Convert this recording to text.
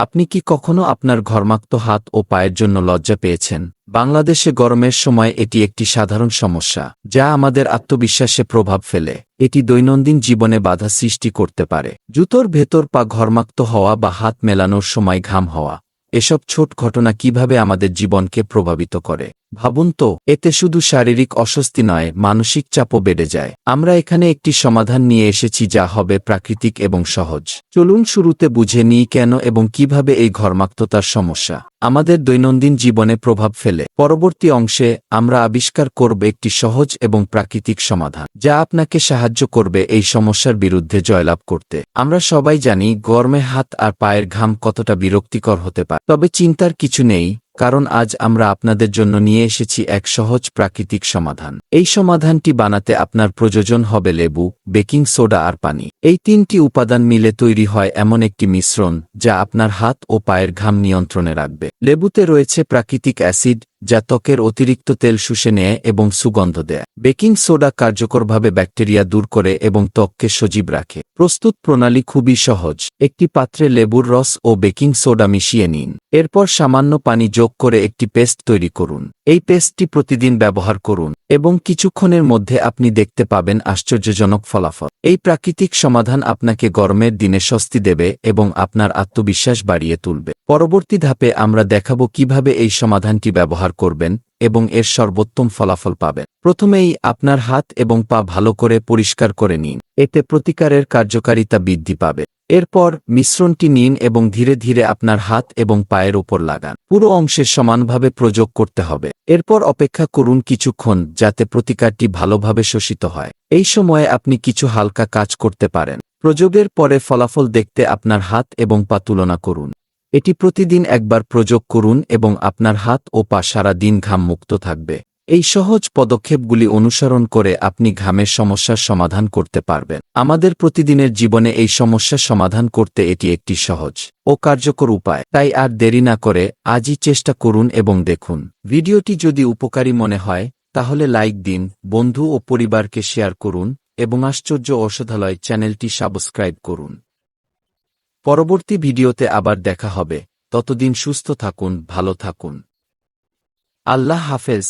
আপনি কি কখনো আপনার ঘর্মাক্ত হাত ও পায়ের জন্য লজ্জা পেয়েছেন? বাংলাদেশে গরমের সময় এটি একটি সাধারণ সমস্যা, যা আমাদের আত্মবিশ্বাসে প্রভাব ফেলে। এটি দৈনন্দিন জীবনে বাধা সৃষ্টি করতে পারে। জুতোর ভেতর পা ঘর্মাক্ত হওয়া বা হাত মেলানোর সময় ঘাম হওয়া, এসব ছোট ঘটনা কীভাবে আমাদের জীবনকে প্রভাবিত করে? ভাবুন তো, এতে শুধু শারীরিক অস্বস্তি নয়, মানসিক চাপও বেড়ে যায়। আমরা এখানে একটি সমাধান নিয়ে এসেছি যা হবে প্রাকৃতিক এবং সহজ। চলুন শুরুতে বুঝে নিই কেন এবং কীভাবে এই ঘর্মাক্ততার সমস্যা আমাদের দৈনন্দিন জীবনে প্রভাব ফেলে। পরবর্তী অংশে আমরা আবিষ্কার করব একটি সহজ এবং প্রাকৃতিক সমাধান, যা আপনাকে সাহায্য করবে এই সমস্যার বিরুদ্ধে জয়লাভ করতে। আমরা সবাই জানি গরমে হাত আর পায়ের ঘাম কতটা বিরক্তিকর হতে পারে, তবে চিন্তার কিছু নেই কারণ আজ আমরা আপনাদের জন্য নিয়ে এসেছি এক সহজ প্রাকৃতিক সমাধান। এই সমাধানটি বানাতে আপনার প্রয়োজন হবে লেবু, বেকিং সোডা আর পানি। এই তিনটি উপাদান মিলে তৈরি হয় এমন একটি মিশ্রণ, যা আপনার হাত ও পায়ের ঘাম নিয়ন্ত্রণে রাখবে। লেবুতে রয়েছে প্রাকৃতিক অ্যাসিড যা ত্বকের অতিরিক্ত তেল শুষে নেয় এবং সুগন্ধ দেয়। বেকিং সোডা কার্যকরভাবে ব্যাকটেরিয়া দূর করে এবং ত্বককে সজীব রাখে। প্রস্তুত প্রণালী খুবই সহজ। একটি পাত্রে লেবুর রস ও বেকিং সোডা মিশিয়ে নিন। এরপর সামান্য পানি যোগ করে একটি পেস্ট তৈরি করুন। এই পেস্টটি প্রতিদিন ব্যবহার করুন এবং কিছুক্ষণের মধ্যে আপনি দেখতে পাবেন আশ্চর্যজনক ফলাফল। এই প্রাকৃতিক সমাধান আপনাকে গরমের দিনে স্বস্তি দেবে এবং আপনার আত্মবিশ্বাস বাড়িয়ে তুলবে। পরবর্তী ধাপে আমরা দেখাবো কীভাবে এই সমাধানটি ব্যবহার করবেন এবং এর সর্বোত্তম ফলাফল পাবেন। প্রথমেই আপনার হাত এবং পা ভালো করে পরিষ্কার করে নিন। এতে প্রতিকারের কার্যকারিতা বৃদ্ধি পাবে। এরপর মিশ্রণটি নিন এবং ধীরে ধীরে আপনার হাত এবং পায়ের ওপর লাগান। পুরো অংশে সমানভাবে প্রযোগ করতে হবে। এরপর অপেক্ষা করুন কিছুক্ষণ যাতে প্রতিকারটি ভালোভাবে শোষিত হয়। এই সময়ে আপনি কিছু হালকা কাজ করতে পারেন। প্রযোগের পরে ফলাফল দেখতে আপনার হাত এবং পা তুলনা করুন। এটি প্রতিদিন একবার প্রযোগ করুন এবং আপনার হাত ও পা সারা দিন ঘাম মুক্ত থাকবে। এই সহজ পদক্ষেপগুলি অনুসরণ করে আপনি ঘামের সমস্যার সমাধান করতে পারবেন। আমাদের প্রতিদিনের জীবনে এই সমস্যার সমাধান করতে এটি একটি সহজ ও কার্যকর উপায়। তাই আর দেরি না করে আজই চেষ্টা করুন এবং দেখুন। ভিডিওটি যদি উপকারী মনে হয়, তাহলে লাইক দিন, বন্ধু ও পরিবারকে শেয়ার করুন এবং আশ্চর্য ঔষধালয় চ্যানেলটি সাবস্ক্রাইব করুন। পরবর্তী ভিডিওতে আবার দেখা হবে। ততদিন সুস্থ থাকুন ভালো থাকুন। আল্লাহ হাফেজ।